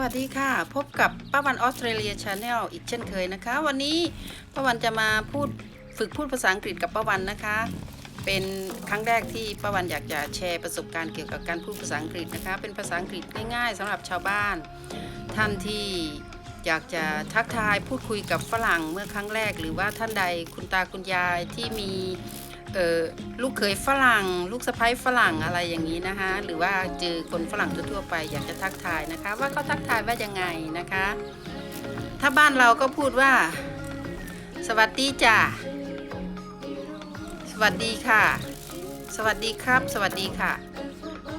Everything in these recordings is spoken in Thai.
วัสดีค่ะ พบกับป้าวันออสเตรเลียชาแนลอีกเช่นเคยนะคะ วันนี้ป้าวันจะมาพูดฝึกพูดภาษาอังกฤษกับป้าวันนะคะ เป็นครั้งแรกที่ป้าวันอยากจะแชร์ประสบการณ์เกี่ยวกับการพูดภาษาอังกฤษนะคะ เป็นภาษาอังกฤษง่ายๆสำหรับชาวบ้าน ท่านที่อยากจะทักทายพูดคุยกับฝรั่งเมื่อครั้งแรก หรือว่าท่านใดคุณตาคุณยายที่มี ลูกเขยฝรั่ง ลูกสะใภ้ฝรั่งอะไรอย่างนี้นะคะ หรือว่าเจอคนฝรั่งทั่วๆไปอยากจะทักทายนะคะ ว่าเขาทักทายว่ายังไงนะคะ ถ้าบ้านเราก็พูดว่า สวัสดีจ้ะสวัสดีค่ะ สวัสดีครับ สวัสดีค่ะ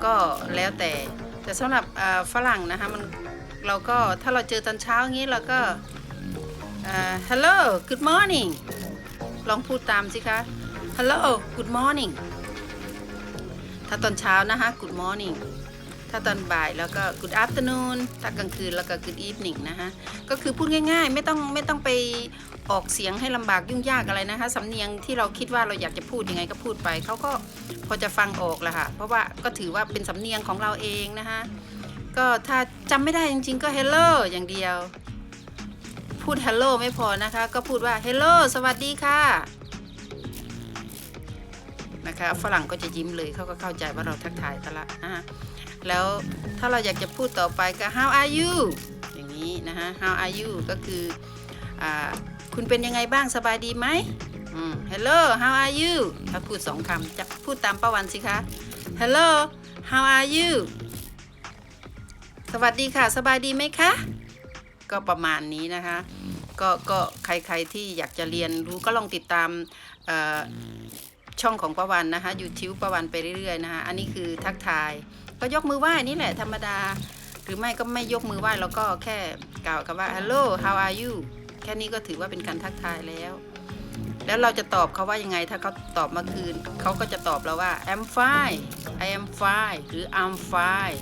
ก็แล้วแต่แต่สำหรับฝรั่งนะคะมันเราก็ถ้าเราเจอตอนเช้างนี้เราก็ hello good morning ลองพูดตามสิคะ Hello good morning ถ้าตอนเช้านะคะ good morning ถ้าตอนบ่ายแล้วก็ good afternoon ถ้ากลางคืนแล้วก็ good evening นะคะก็คือพูดง่ายๆ ไม่ต้องไม่ต้องไปออกเสียงให้ลำบากยุ่งยากอะไรนะคะสำเนียงที่เราคิดว่าเราอยากจะพูดยังไงก็พูดไปเขาก็พอจะฟังออกแหละค่ะ เพราะว่าก็ถือว่าเป็นสำเนียงของเราเองนะคะก็ถ้าจำไม่ได้จริงๆ ก็ hello อย่างเดียว พูด hello ไม่พอนะคะ ก็พูดว่า hello สวัสดีค่ะ นะคะฝรั่งก็จะยิ้มเลยเขาก็เข้าใจว่าเราทักทายกันละนะคะแล้วถ้าเราอยากจะพูดต่อไปก็ how are you อย่างนี้นะคะ how are you ก็คืออคุณเป็นยังไงบ้างสบายดีไหม hello how are you ถ้าพูดสองคำจะพูดตามป้าวันสิคะ hello how are you สวัสดีค่ะ สบายดีไหมคะ ก็ประมาณนี้นะคะ ก็ก็ใครๆที่อยากจะเรียนรู้ก็ลองติดตาม ช่องของประวันนะคะ YouTube ประวันไปเรื่อยๆนะคะอันนี้คือทักทาย ก็ยกมือไหว้นี่แหละธรรมดา หรือไม่ก็ไม่ยกมือไหว้แล้วก็แค่กล่าวคำว่า hello how are you แค่นี้ก็ถือว่าเป็นการทักทายแล้ว แล้วเราจะตอบเขาว่ายังไง ถ้าเขาตอบมาคืน เขาก็จะตอบเราว่า I'm fine I am fine หรือ I'm fine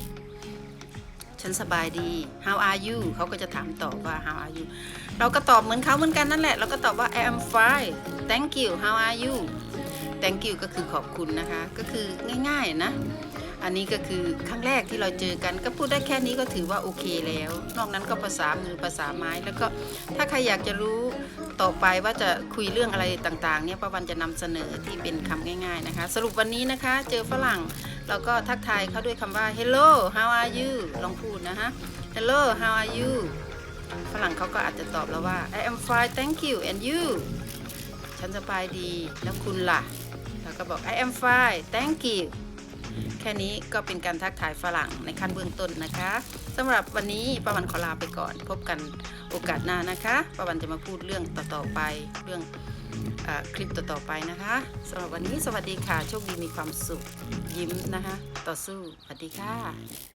ฉันสบายดี how are you เขาก็จะถามตอบว่า how are you เราก็ตอบเหมือนเขาเหมือนกันนั่นแหละ เราก็ตอบว่า I am fine thank you how are you thank you ก็คือขอบคุณนะคะ ก็คือง่ายๆนะ อันนี้ก็คือครั้งแรกที่เราเจอกัน ก็พูดได้แค่นี้ก็ถือว่าโอเคแล้ว นอกนั้นก็ภาษามือภาษาไม้แล้วก็ถ้าใครอยากจะรู้ต่อไปว่าจะคุยเรื่องอะไรต่างๆเนี่ยป้าวันจะนำเสนอที่เป็นคำง่าย ๆนะคะ สรุปวันนี้นะคะ เจอฝรั่งเราก็ทักทายเขาด้วยคำว่า hello how are you ลองพูดนะคะ hello how are you ฝรั่งเขาก็อาจจะตอบเราว่า I am fine thank you and you ฉันสบายดีแล้วคุณล่ะ แล้วก็บอก I am fine thank you แค่นี้ก็เป็นการทักทายฝรั่งในขั้นเบื้องต้นนะคะสำหรับวันนี้ประวันขอลาไปก่อน พบกันโอกาสหน้านะคะประวันจะมาพูดเรื่องต่อๆไปเรื่องอคลิปต่อๆไปนะคะสำหรับวันนี้สวัสดีค่ะ โชคดีมีความสุขยิ้มนะคะ ต่อสู้สวัสดีค่ะ